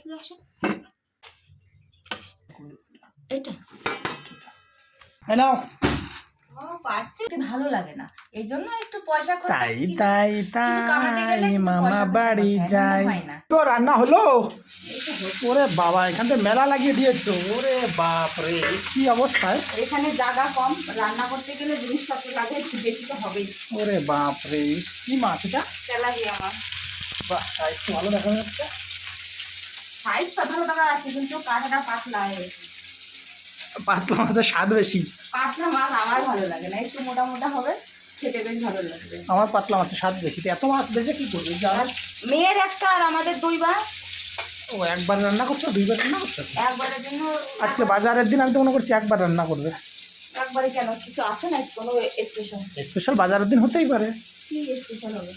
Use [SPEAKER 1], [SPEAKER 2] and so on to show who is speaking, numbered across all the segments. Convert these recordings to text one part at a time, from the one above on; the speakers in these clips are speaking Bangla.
[SPEAKER 1] থেকে আসে। এটা।
[SPEAKER 2] এই নাও।
[SPEAKER 1] ও পারছি। ভালো লাগে না। এই জন্য একটু পয়সা
[SPEAKER 2] তাই তাই
[SPEAKER 1] কিছু কামাতে গেলে
[SPEAKER 2] তাই মামা বাড়ি যাই।
[SPEAKER 1] মনে হয় না।
[SPEAKER 2] তো রান্না হলো?
[SPEAKER 1] এই তো হচ্ছে।
[SPEAKER 2] ওরে বাবা এখান থেকে মেলা লাগিয়ে দিয়েছ। ওরে বাপ রে কি অবস্থায়?
[SPEAKER 1] এখানে জায়গা কম। রান্না করতে গেলে জিনিসপত্র লাগে একটু বেশি তো হবেই।
[SPEAKER 2] ওরে বাপ রে কি মাছ এটা?
[SPEAKER 1] তেলাপি আমার
[SPEAKER 2] বাহ সাইজ ভালো দেখা যাচ্ছে।
[SPEAKER 1] সাইজ সতেরো টাকা আছে কিন্তু কাঁটাটা পাতলা
[SPEAKER 2] পাতলা মাছের স্বাদ বেশি।
[SPEAKER 1] পাতলা মাছ আমার ভালো লাগে না একটু মোটা মোটা হবে খেতে বেশ ভালো লাগবে
[SPEAKER 2] আমার পাতলা মাছের স্বাদ বেশি তো এত মাছ বেজে কি করবে? যা
[SPEAKER 1] আর মেয়ের একটা আর আমাদের দুইবার।
[SPEAKER 2] ও একবার রান্না করছ দুইবার রান্না করছ?
[SPEAKER 1] একবারের জন্য
[SPEAKER 2] আজকে বাজারের দিন আমি তো মনে করছি একবার রান্না করবে।
[SPEAKER 1] একবারে কেন? কিছু আছে না কোনো স্পেশাল
[SPEAKER 2] স্পেশাল বাজারের দিন হতেই পারে।
[SPEAKER 1] কি স্পেশাল হবে?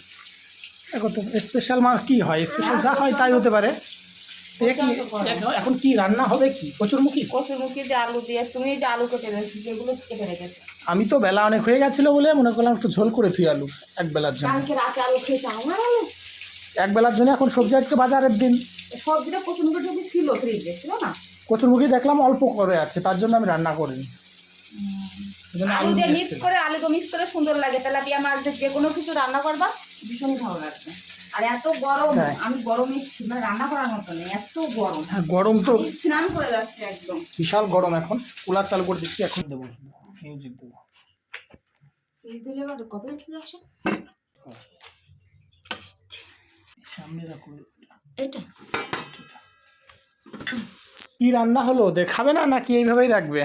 [SPEAKER 2] দেখো তো স্পেশাল মাছ কি হয়? স্পেশাল যা হয় তাই হতে পারে। এখন- কি রান্না হবে কি? কচুরমুখী?
[SPEAKER 1] কচুরমুখি যে আলু দিয়ে তুমি যে আলু কেটে রেখেছো যেগুলো কেটে রেখেছো।
[SPEAKER 2] আমি তো বেলা অনেক হয়ে গেছিল বলে মনে করলাম একটু ঝোল করে থুই আলু এক বেলার জন্য।
[SPEAKER 1] কালকে রাতে আলু খেয়েছে আমার আলু?
[SPEAKER 2] এক বেলার জন্য এখন সবজি আজকে বাজারের দিন।
[SPEAKER 1] সবজিটা কচুরমুখি টুকি ছিল ফ্রিজে ছিল না?
[SPEAKER 2] কচুরমুখী দেখলাম অল্প করে আছে তার জন্য আমি রান্না করিনি।
[SPEAKER 1] আলু
[SPEAKER 2] আলু
[SPEAKER 1] দিয়ে মিক্স করে আলু তো মিক্স করে সুন্দর লাগে। তেলাপিয়া মাছ দিয়ে যে কোনো কিছু রান্না করবা ভীষণ ভালো লাগবে। আর এত গরম। আমি গরমে মানে রান্না করার মতো নেই এত গরম।
[SPEAKER 2] হ্যাঁ গরম তো
[SPEAKER 1] স্নান করে যাচ্ছে একদম।
[SPEAKER 2] বিশাল গরম এখন। কুলার চালু করে দিচ্ছি এখন দেবো। মিউজিক দেবো।
[SPEAKER 1] এই দিলে এবার কবে উঠে
[SPEAKER 2] সামনে রাখুন
[SPEAKER 1] এটা
[SPEAKER 2] কি রান্না হলো? দেখাবে না নাকি এইভাবেই রাখবে?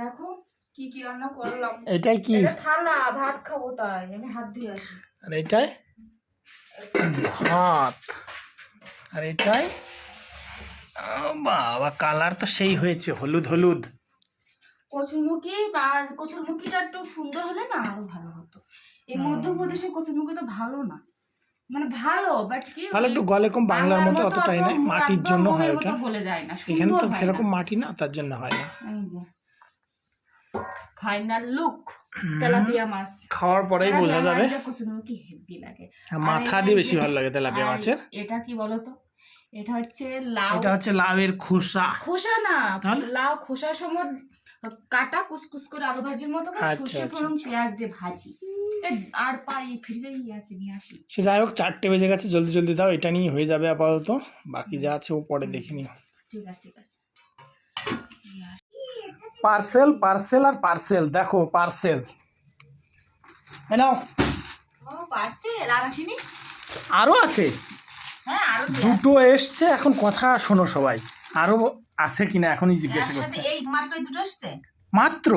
[SPEAKER 1] দেখো কি কি রান্না করলাম।
[SPEAKER 2] এটাই কি?
[SPEAKER 1] থালা ভাত খাব তাই আমি হাত ধুয়ে আসি।
[SPEAKER 2] আর এটাই? ভাত। আর এটাই? বাবা কালার তো সেই হয়েছে হলুদ হলুদ।
[SPEAKER 1] কচুরমুখী বা কচুরমুখীটা একটু সুন্দর হলে না আরও ভালো হতো। এই মধ্যপ্রদেশের কচুরমুখী তো ভালো না। মানে ভালো বাট কি
[SPEAKER 2] তাহলে একটু গলে কম বাংলার মতো অতটাই
[SPEAKER 1] অত
[SPEAKER 2] নয় মাটির জন্য হয় ওটা
[SPEAKER 1] গলে যায় না
[SPEAKER 2] এখানে তো সেরকম মাটি না তার জন্য হয় না।
[SPEAKER 1] এই যে ফাইনাল লুক তেলাপিয়া মাছ।
[SPEAKER 2] খাওয়ার পরেই বোঝা যাবে।
[SPEAKER 1] কচুরমুখী হেভি লাগে।
[SPEAKER 2] মাথা দিয়ে বেশি ভালো লাগে তেলাপিয়া মাছের।
[SPEAKER 1] এটা কি বলতো? এটা হচ্ছে লাউ।
[SPEAKER 2] এটা হচ্ছে লাউয়ের খোসা।
[SPEAKER 1] খোসা না? লাউ খোসা সময় কাটা কুচকুচ করে আলু ভাজির মতো
[SPEAKER 2] আচ্ছা,
[SPEAKER 1] সর্ষে
[SPEAKER 2] আচ্ছা,
[SPEAKER 1] ফোড়ন পেঁয়াজ দিয়ে ভাজি। আর পাই ফ্রিজেই আছে নিয়ে আসি।
[SPEAKER 2] সে যাই হোক চারটে বেজে গেছে জলদি জলদি দাও এটা নিয়ে হয়ে যাবে আপাতত। বাকি যা আছে ও পরে দেখিনি
[SPEAKER 1] ঠিক আছে ঠিক আছে।
[SPEAKER 2] পার্সেল পার্সেল আর পার্সেল দেখো পার্সেল। নাও।
[SPEAKER 1] আর
[SPEAKER 2] আরও আছে?
[SPEAKER 1] হ্যাঁ
[SPEAKER 2] দুটো এসছে এখন কথা শোনো সবাই। আরও আছে কিনা এখনই জিজ্ঞাসা করছে।
[SPEAKER 3] মাত্র?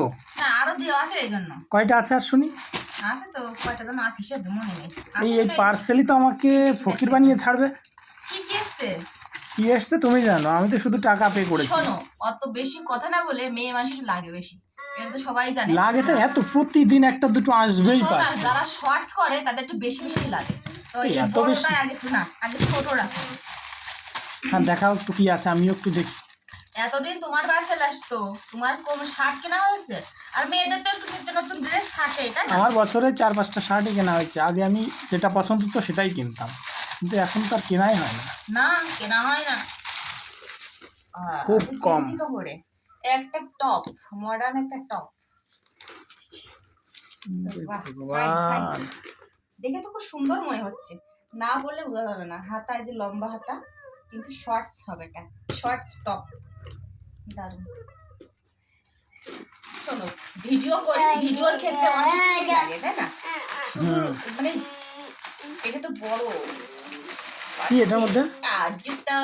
[SPEAKER 2] কয়টা আছে আর শুনি
[SPEAKER 3] আছে তো কয়টা যেন আছে হিসেবে নেই।
[SPEAKER 2] এই পার্সেলই তো আমাকে ফকির বানিয়ে ছাড়বে।
[SPEAKER 3] কি কি এসছে?
[SPEAKER 2] কি এসছে তুমি জানো? আমি তো শুধু টাকা পে করেছি।
[SPEAKER 3] শোনো অত বেশি কথা না বলে মেয়ে মানুষের লাগে বেশি। এটা তো সবাই জানে।
[SPEAKER 2] লাগে তো এত প্রতিদিন একটা দুটো আসবেই পারছে।
[SPEAKER 3] যারা শর্টস করে তাদের একটু বেশি বেশি লাগে। তো
[SPEAKER 2] এত বেশি?
[SPEAKER 3] আগে না আগে ছোট রাখো
[SPEAKER 2] হ্যাঁ দেখাও একটু কি আছে আমিও একটু দেখি।
[SPEAKER 3] এতদিন তোমার পার্সেল আসতো। তোমার কোন শার্ট কেনা হয়েছে? আর মেয়েদের তো একটু নিত্য নতুন ড্রেস থাকে তাই না?
[SPEAKER 2] আমার বছরে চার পাঁচটা শার্টই কেনা হয়েছে। আগে আমি যেটা পছন্দ হতো সেটাই কিনতাম। কিন্তু এখন তো আর কেনাই হয় না।
[SPEAKER 3] না কেনা হয় না।
[SPEAKER 2] খুব কম।
[SPEAKER 3] গেঞ্জি একটা টপ মডার্ন একটা টপ। বাহ, দেখে তো খুব সুন্দর মনে হচ্ছে। না বললে বোঝা যাবে না। হাতা এই যে লম্বা হাতা কিন্তু শর্টস হবে এটা। শর্টস টপ দারুণ। শোনো ভিডিও করে। ভিডিওর ক্ষেত্রে অনেক লাগে তাই না? মানে এটা তো বড়
[SPEAKER 2] কি এটার মধ্যে?
[SPEAKER 3] জুতো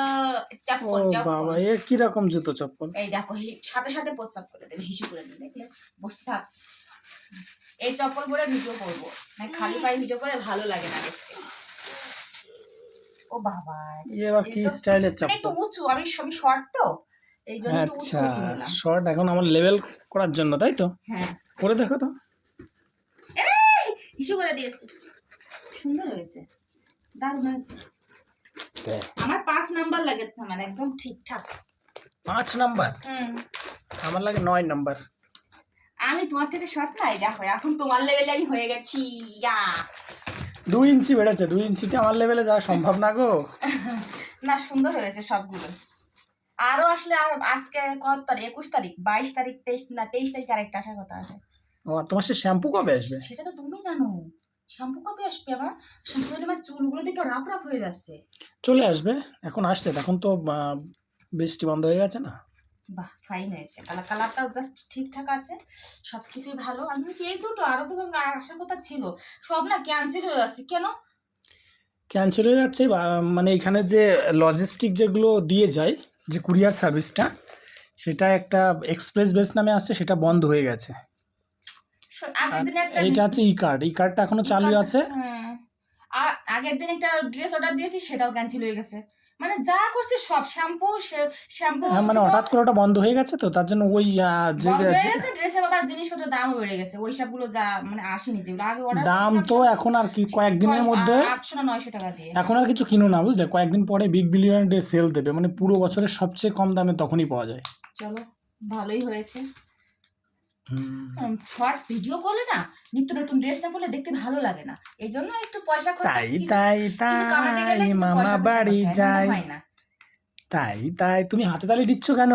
[SPEAKER 3] চপ্পল চপ্পল।
[SPEAKER 2] বাবা এ কীরকম জুতো চপ্পল?
[SPEAKER 3] এই দেখো সাথে সাথে প্রস্তাব করে দেবে হিসু করে দেবে দেখলে? বসে থাক। এই চপ্পল পরে ভিডিও করব। মানে খালি পায়ে ভিডিও করে ভালো লাগে না দেখতে। ও বাবা
[SPEAKER 2] এবার কি স্টাইলের
[SPEAKER 3] মানে একটু উঁচু আমি সবই শর্ট তো এই জন্য
[SPEAKER 2] আচ্ছা শর্ট এখন আমার লেভেল করার জন্য তাই তো?
[SPEAKER 3] হ্যাঁ।
[SPEAKER 2] করে দেখো তো।
[SPEAKER 3] হিসু করে দিয়েছে। সুন্দর হয়েছে। দারুণ হয়েছে। আমার পাঁচ নাম্বার লাগে মানে একদম ঠিকঠাক।
[SPEAKER 2] পাঁচ নাম্বার?
[SPEAKER 3] হুম।
[SPEAKER 2] আমার লাগে নয় নাম্বার।
[SPEAKER 3] আমি তোমার থেকে শর্ট নাই দেখো এখন তোমার লেভেলে আমি হয়ে গেছি ইয়া।
[SPEAKER 2] দুই ইঞ্চি বেড়েছে দুই ইঞ্চিতে আমার লেভেলে যাওয়া সম্ভব না গো।
[SPEAKER 3] না সুন্দর হয়েছে সবগুলো। আরও আসলে আর আজকে কত তারিখ? একুশ তারিখ? বাইশ তারিখ তেইশ না তেইশ তারিখ আরেকটা আসার কথা আছে।
[SPEAKER 2] ও তোমার সে শ্যাম্পু কবে আসবে?
[SPEAKER 3] সেটা তো তুমি জানো। শ্যাম্পু কবে আসবে আমার শ্যাম্পু হলে আমার চুলগুলো দেখে রাফ রাফ হয়ে যাচ্ছে।
[SPEAKER 2] চলে আসবে এখন আসছে এখন তো বৃষ্টি বন্ধ হয়ে গেছে না?
[SPEAKER 3] বাহ ফাইন হয়েছে। কালার কালারটাও জাস্ট ঠিকঠাক আছে সব কিছুই ভালো। আমি বলছি এই দুটো আরও তো আসার কথা ছিল। সব না ক্যান্সেল হয়ে যাচ্ছে। কেন?
[SPEAKER 2] ক্যান্সেল হয়ে যাচ্ছে মানে এখানে যে লজিস্টিক যেগুলো দিয়ে যায় যে কুরিয়ার সার্ভিসটা সেটা একটা এক্সপ্রেস বেস নামে আসছে সেটা বন্ধ হয়ে গেছে। এইটা হচ্ছে ই কার্ড ই কার্ডটা এখনও চালু আছে।
[SPEAKER 3] হ্যাঁ। আগের দিন একটা ড্রেস অর্ডার দিয়েছি সেটাও ক্যান্সেল হয়ে গেছে। মানে যা করছে সব শ্যাম্পু শ্যাম্পু
[SPEAKER 2] হ্যাঁ মানে হঠাৎ করে ওটা বন্ধ হয়ে গেছে তো? তার জন্য ওই যে
[SPEAKER 3] ড্রেসে বাবা জিনিসপত্রের দামও বেড়ে গেছে। ওই সবগুলো যা মানে আসেনি যেগুলো আগে অর্ডার
[SPEAKER 2] দাম তো এখন আর কি কয়েকদিনের মধ্যে
[SPEAKER 3] আটশো না নয়শো টাকা দিয়ে।
[SPEAKER 2] এখন আর কিছু কিনো না বুঝলে? কয়েকদিন পরে বিগ বিলিয়ন ডে সেল দেবে। মানে পুরো বছরের সবচেয়ে কম দামে তখনই পাওয়া যায়।
[SPEAKER 3] চলো ভালোই হয়েছে। শর্টস ভিডিও করলে না নিত্য নতুন ড্রেস না পরলে দেখতে ভালো লাগে না। এই জন্য একটু পয়সা খরচ
[SPEAKER 2] তাই তাই তাই মামা বাড়ি যাই তাই তাই তুমি হাতে তালি দিচ্ছ কেন?